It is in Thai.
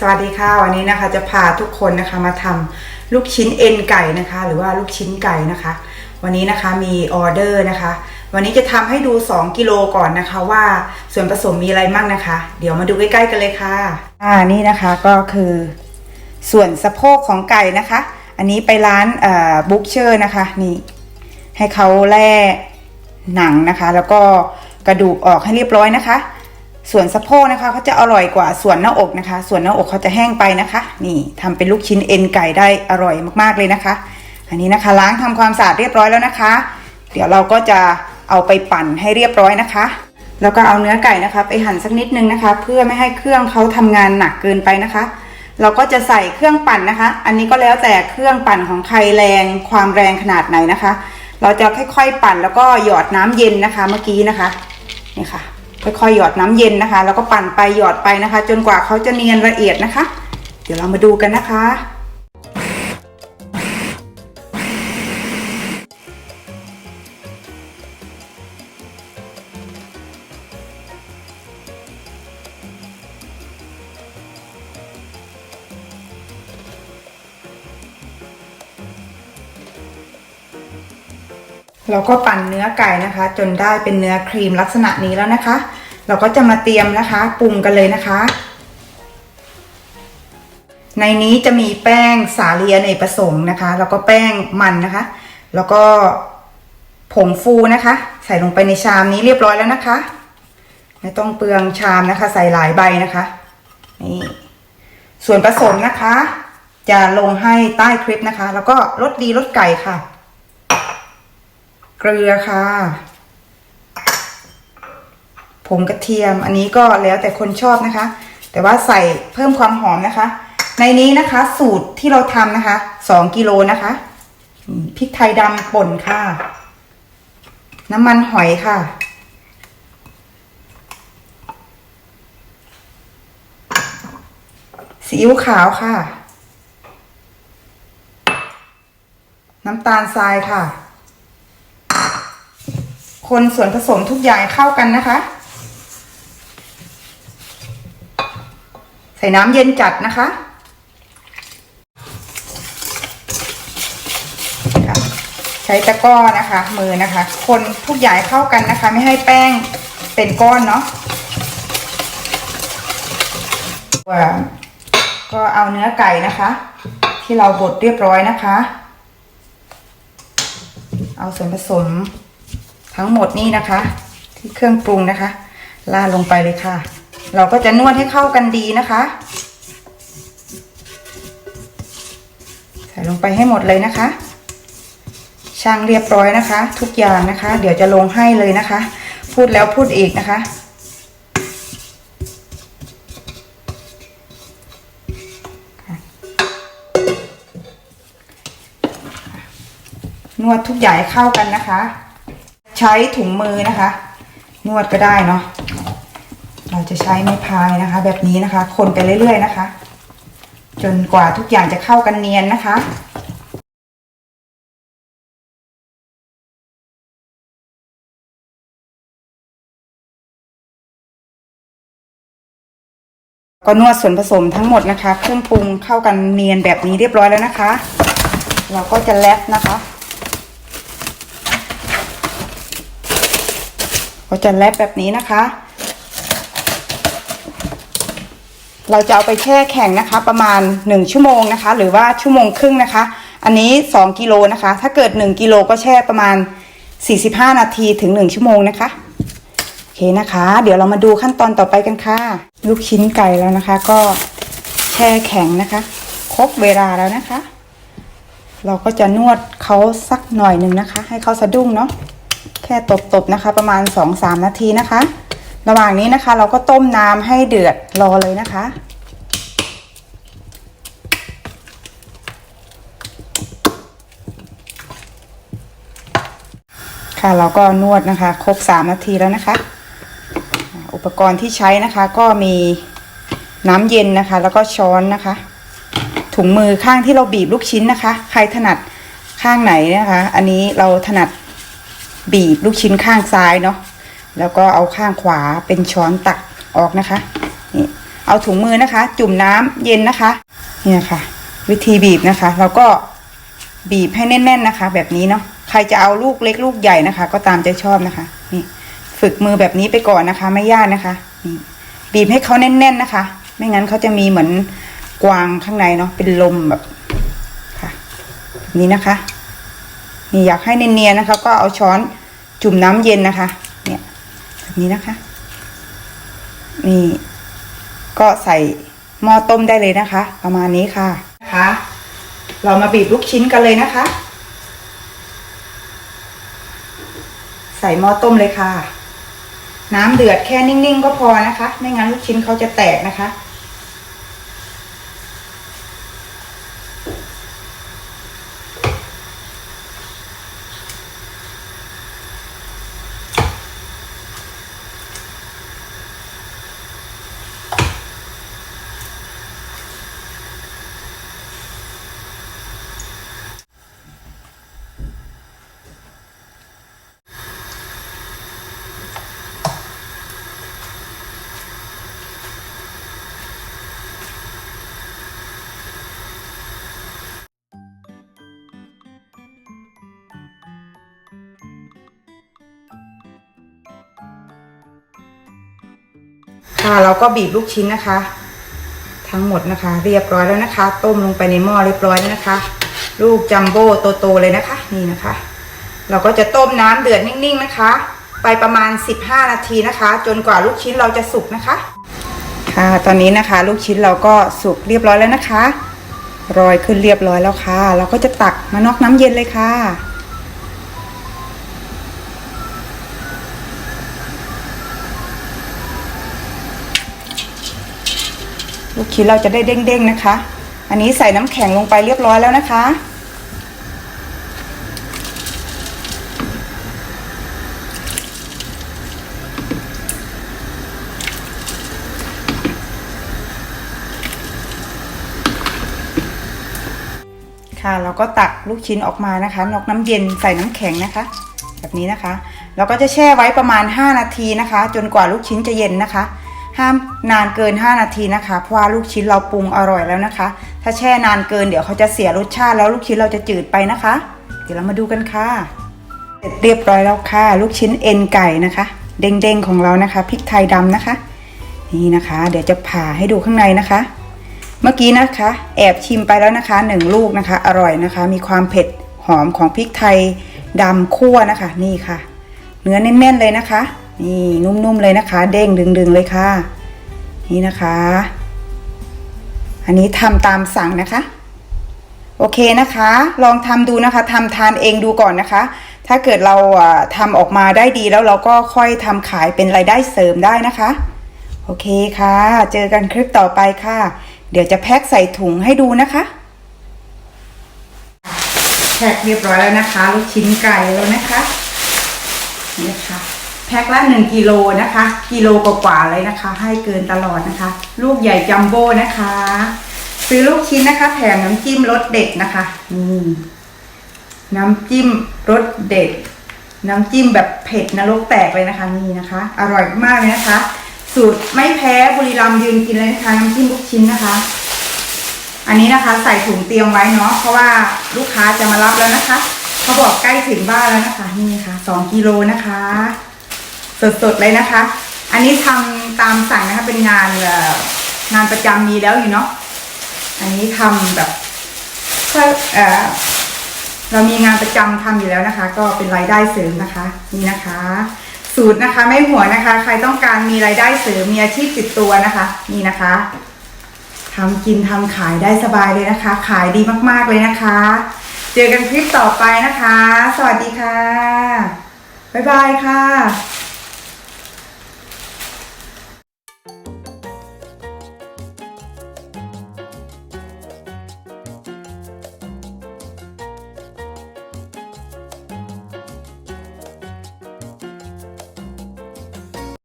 สวัสดีค่ะวันนี้นะคะจะพาทุกคนนะคะมาทำลูกชิ้นเอ็นไก่นะคะ หรือว่าลูกชิ้นไก่นะคะ วันนี้นะคะมีออเดอร์นะคะ วันนี้จะทำให้ดู 2 กิโลก่อนนะคะว่าส่วนผสมมีอะไรบ้างนะคะ เดี๋ยวมาดูใกล้ๆกันเลยค่ะ อ่านี่นะคะก็คือ ส่วนสะโพกของไก่นะคะ อันนี้ไปร้านบุ๊กเชอร์นะคะนี่ ให้เขาแล่หนังนะคะ แล้วก็กระดูกออกให้เรียบร้อยนะคะ ส่วนสะโพกนะคะเขาจะอร่อยกว่าส่วนหน้าอกนะคะ ส่วนหน้าอกเขาจะแห้งไปนะคะ นี่ทำเป็นลูกชิ้นเอ็นไก่ได้อร่อยมากๆเลยนะคะ อันนี้นะคะล้างทำความสะอาดเรียบร้อยแล้วนะคะ เดี๋ยวเราก็จะ เอาไปปั่นให้เรียบร้อยนะคะ แล้วก็เอาเนื้อไก่นะคะ ไปหั่นสักนิดนึงนะคะ เพื่อไม่ให้เครื่องเขาทำงานหนักเกินไปนะคะ เราก็จะใส่เครื่องปั่นนะคะ อันนี้ก็แล้วแต่เครื่องปั่นของใครแรงความแรงขนาดไหนนะคะ เราจะค่อยๆปั่นแล้วก็หยอดน้ำเย็นนะคะเมื่อกี้นะคะนี่ค่ะค่อยๆหยอดน้ำเย็นนะคะ แล้วก็ปั่นไปหยอดไปนะคะ จนกว่าเขาจะเนียนละเอียดนะคะ เดี๋ยวเรามาดูกันนะคะ เราก็ปั่นเนื้อไก่นะคะ จนได้เป็นเนื้อครีมลักษณะนี้แล้วนะคะ เราก็จะมาเตรียมนะคะปรุงกันเลยนะคะ ในนี้จะมีแป้งสาลีอเนกประสงค์นะคะ แล้วก็แป้งมันนะคะ แล้วก็ผงฟูนะคะ ใส่ลงไปในชามนี้เรียบร้อยแล้วนะคะ ไม่ต้องเปลืองชามนะคะ ใส่หลายใบนะคะนี่ส่วนผสมนะคะ จะลงให้ใต้คลิปนะคะ แล้วก็รสดีรสไก่ค่ะ เกลือค่ะผงกระเทียมอันนี้ก็แล้วแต่คนชอบนะคะ แต่ว่าใส่เพิ่มความหอมนะคะ ในนี้นะคะ สูตรที่เราทำนะคะสองกิโลนะคะพริกไทยดำป่นค่ะ น้ำมันหอยค่ะ ซีอิ๊วขาวค่ะ น้ำตาลทรายค่ะ คนส่วนผสมทุกอย่างเข้ากันนะคะ ใส่น้ำเย็นจัดนะคะใช้ตะกร้อนะคะ มือนะคะ คนทุกอย่างเข้ากันนะคะ ไม่ให้แป้งเป็นก้อนเนาะว่าก็เอาเนื้อไก่นะคะ ที่เราบดเรียบร้อยนะคะ เอาส่วนผสม ทั้งหมดนี่นะคะ ที่เครื่องปรุงนะคะลาดลงไปเลยค่ะ เราก็จะนวดให้เข้ากันดีนะคะใส่ลงไปให้หมดเลยนะคะช่างเรียบร้อยนะคะ ทุกอย่างนะคะ เดี๋ยวจะลงให้เลยนะคะ พูดแล้วพูดอีกนะคะ นวดทุกอย่างให้เข้ากันนะคะ ใช้ถุงมือนะคะ นวดก็ได้เนาะเราจะใช้ไม้พายนะคะ แบบนี้นะคะ คนไปเรื่อยๆนะคะ จนกว่าทุกอย่างจะเข้ากันเนียนนะคะก็นวดส่วนผสมทั้งหมดนะคะ เครื่องปรุงเข้ากันเนียนแบบนี้เรียบร้อยแล้วนะคะ เราก็จะแลบนะคะ ก็จะแลบแบบนี้นะคะ เราจะเอาไปแช่แข็งนะคะ ประมาณ 1 ชั่วโมงนะคะ หรือว่าชั่วโมงครึ่งนะคะ อันนี้ 2กิโลนะคะ ถ้าเกิด 1กิโลก็แช่ประมาณ 45 นาทีถึง 1 ชั่วโมงนะคะโอเคนะคะ เดี๋ยวเรามาดูขั้นตอนต่อไปกันค่ะ ลูกชิ้นไก่แล้วนะคะ ก็แช่แข็งนะคะ ครบเวลาแล้วนะคะ เราก็จะนวดเขาสักหน่อยหนึ่งนะคะ ให้เขาสะดุ้งเนาะ แค่ตบๆนะคะ ประมาณ 2-3 นาทีนะคะ ระหว่างนี้นะคะ เราก็ต้มน้ำให้เดือดรอเลยนะคะค่ะเราก็นวดนะคะ ครบ 3 นาทีแล้วนะคะ อุปกรณ์ที่ใช้นะคะ ก็มีน้ำเย็นนะคะ แล้วก็ช้อนนะคะ ถุงมือข้างที่เราบีบลูกชิ้นนะคะ ใครถนัดข้างไหนนะคะ อันนี้เราถนัด บีบลูกชิ้นข้างซ้ายเนาะแล้วก็เอาข้างขวาเป็นช้อนตักออกนะคะนี่เอาถุงมือนะคะ จุ่มน้ำเย็นนะคะเนี่ยค่ะ วิธีบีบนะคะเราก็บีบให้แน่น ๆนะคะ แบบนี้เนาะใครจะเอาลูกเล็กลูกใหญ่นะคะ ก็ตามใจชอบนะคะ นี่ ฝึกมือแบบนี้ไปก่อนนะคะ ไม่ยากนะคะนี่บีบให้เขาแน่น ๆนะคะ ไม่งั้นเขาจะมีเหมือนกวางข้างในเนาะเป็นลมแบบค่ะ นี้นะคะ นี่อยากให้เนียนๆนะคะ ก็เอาช้อนจุ่มน้ำเย็นนะคะ เนี่ยแบบนี้นะคะ นี่ ก็ใส่หม้อต้มได้เลยนะคะ ประมาณนี้ค่ะนะคะเรามาบีบลูกชิ้นกันเลยนะคะ ใส่หม้อต้มเลยค่ะ น้ำเดือดแค่นิ่งๆ ก็พอนะคะ ไม่งั้นลูกชิ้นเขาจะแตกนะคะ ค่ะ เราก็บีบลูกชิ้นนะคะ ทั้งหมดนะคะ เรียบร้อยแล้วนะคะ ต้มลงไปในหม้อเรียบร้อยแล้วนะคะ ลูกจัมโบ้โตๆเลยนะคะ นี่นะคะ เราก็จะต้มน้ำเดือดนิ่งๆนะคะ ไปประมาณ 15 นาทีนะคะ จนกว่าลูกชิ้นเราจะสุกนะคะ ค่ะตอนนี้นะคะ ลูกชิ้นเราก็สุกเรียบร้อยแล้วนะคะรอยขึ้นเรียบร้อยแล้วค่ะ เราก็จะตักมานอกน้ำเย็นเลยค่ะ ลูกชิ้นเราจะได้เด้งๆนะคะ อันนี้ใส่น้ำแข็งลงไปเรียบร้อยแล้วนะคะ ค่ะเราก็ตักลูกชิ้นออกมานะคะ นอกน้ำเย็นใส่น้ำแข็งนะคะ แบบนี้นะคะ เราก็จะแช่ไว้ประมาณ 5 นาทีนะคะ จนกว่าลูกชิ้นจะเย็นนะคะ ห้ามนานเกิน 5 นาทีนะคะ เพราะว่าลูกชิ้นเราปรุงอร่อยแล้วนะคะ ถ้าแช่นานเกินเดี๋ยวเขาจะเสียรสชาติแล้วลูกชิ้นเราจะจืดไปนะคะ เดี๋ยวเรามาดูกันค่ะ เสร็จเรียบร้อยแล้วค่ะ ลูกชิ้นเอ็นไก่นะคะ เด้งๆของเรานะคะพริกไทยดำนะคะ นี่นะคะ เดี๋ยวจะผ่าให้ดูข้างในนะคะ เมื่อกี้นะคะ แอบชิมไปแล้วนะคะหนึ่งลูกนะคะ อร่อยนะคะ มีความเผ็ดหอมของพริกไทยดำคั่วนะคะ นี่ค่ะ เนื้อแน่นๆเลยนะคะ นี่นุ่มๆเลยนะคะ เด้งดึงๆเลยค่ะ นี่นะคะ อันนี้ทำตามสั่งนะคะ โอเคนะคะ ลองทำดูนะคะทำทานเองดูก่อนนะคะ ถ้าเกิดเราอ่าทำออกมาได้ดีแล้วเราก็ค่อยทำขายเป็นรายได้เสริมได้นะคะ โอเคค่ะ เจอกันคลิปต่อไปค่ะ เดี๋ยวจะแพ็คใส่ถุงให้ดูนะคะแพ็คเรียบร้อยแล้วนะคะ ลูกชิ้นไก่แล้วนะคะนี่ค่ะ แพ็คละหนึ่งกิโลนะคะ กิโลกว่าๆเลยนะคะ ให้เกินตลอดนะคะ ลูกใหญ่จัมโบ้นะคะ ซื้อลูกชิ้นนะคะ แถมน้ำจิ้มรสเด็ดนะคะนี่น้ำจิ้มรสเด็ด น้ำจิ้มแบบเผ็ดนรกแตกเลยนะคะนี่นะคะ อร่อยมากเลยนะคะ สูตรไม่แพ้บุรีรัมย์ยืนกินเลยนะคะน้ำจิ้มลูกชิ้นนะคะ อันนี้นะคะ ใส่ถุงเตรียมไว้เนาะเพราะว่าลูกค้าจะมารับแล้วนะคะเขาบอกใกล้ถึงบ้านแล้วนะคะ นี่ค่ะสองกิโลนะคะ สดๆเลยนะคะ อันนี้ทำตามสั่งนะคะเป็นงานงานประจำมีแล้วอยู่เนาะอันนี้ทำแบบก็เออเรามีงานประจำทำอยู่แล้วนะคะ ก็เป็นรายได้เสริมนะคะ นี่นะคะ สูตรนะคะไม่หัวนะคะ ใครต้องการมีรายได้เสริมมีอาชีพติดตัวนะคะ นี่นะคะทำกินทำขายได้สบายเลยนะคะ ขายดีมากๆเลยนะคะ เจอกันคลิปต่อไปนะคะ สวัสดีค่ะ บ๊ายบายค่ะ